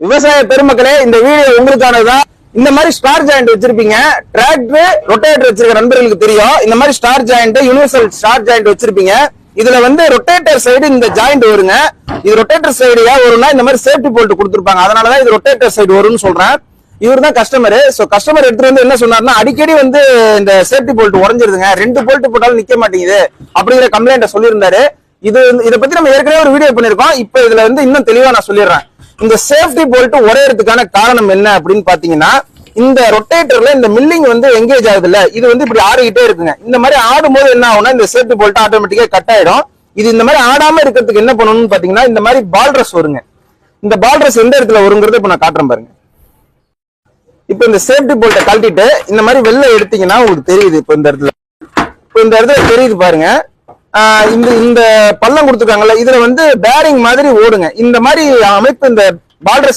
விவசாய பெருமக்களே இந்த வீடியோ உங்களுக்கானதுதான். இந்த மாதிரி ஸ்டார் ஜாயிண்ட் வச்சிருப்பீங்க. டிராக்டர் ரொட்டேட்டர் வச்சிருக்க நண்பர்களுக்கு தெரியும். இந்த மாதிரி star joint universal star joint வச்சிருப்பீங்க. இதுல வந்து ரொட்டேட்டர் சைடு இந்த ஜாயிண்ட் வருங்க. இது ரொட்டேட்டர் சைடு ஏன் வரும்னா இந்த மாதிரி சேஃப்டி போல்ட் கொடுத்துருப்பாங்க. அதனாலதான் இது ரொட்டேட்டர் சைடு வரும்னு சொல்றேன். இவர் தான் கஸ்டமர் சோ கஸ்டமர் எடுத்துட்டு வந்து என்ன சொன்னாருன்னா அடிக்கடி வந்து இந்த சேஃப்டி போல்ட் உடஞ்சிருதுங்க. ரெண்டு போல்ட் போட்டாலும் நிக்க மாட்டேங்குது. அப்படிங்கிற கம்ப்ளைண்ட சொல்லியிருந்தாரு. இது இதை பத்தி நம்ம ஏற்கனவே ஒரு வீடியோ பண்ணிருக்கோம் இப்போ இதுல வந்து இன்னும் தெளிவா நான் சொல்லிடுறேன். இந்த சேஃப்டி போல்ட் உடையறதுக்கான காரணம் என்ன அப்படின்னு பாத்தீங்கன்னா இந்த ரொட்டேட்டர்ல இந்த மில்லிங் வந்து எங்கேஜ் ஆகுது இல்ல இது வந்து இப்படி ஆடிக்கிட்டே இருக்குங்க. இந்த மாதிரி ஆடும்போது என்ன ஆகும்னா இந்த சேஃப்டி போல்ட் ஆட்டோமேட்டிக்கா கட் ஆயிடும். இது இந்த மாதிரி ஆடாம இருக்கிறதுக்கு என்ன பண்ணணும்னு பாத்தீங்கன்னா இந்த மாதிரி பால்ட்ரஸ் வருங்க. இந்த பால்ரஸ் எந்த இடத்துல வருங்கிறத இப்ப நான் காட்டுறேன் பாருங்க. இப்ப இந்த சேஃப்டி போல்ட்டை கழட்டிட்டு இந்த மாதிரி வெளில எடுத்தீங்கன்னா உங்களுக்கு தெரியுது இப்ப இந்த இடத்துல. இப்ப இந்த இடத்துல தெரியுது பாருங்க. இந்த இந்த பள்ளம் கொடுத்துருக்காங்கல்ல இதுல வந்து பேரிங் மாதிரி ஓடுங்க. இந்த மாதிரி அமைப்பு இந்த பால்ரஸ்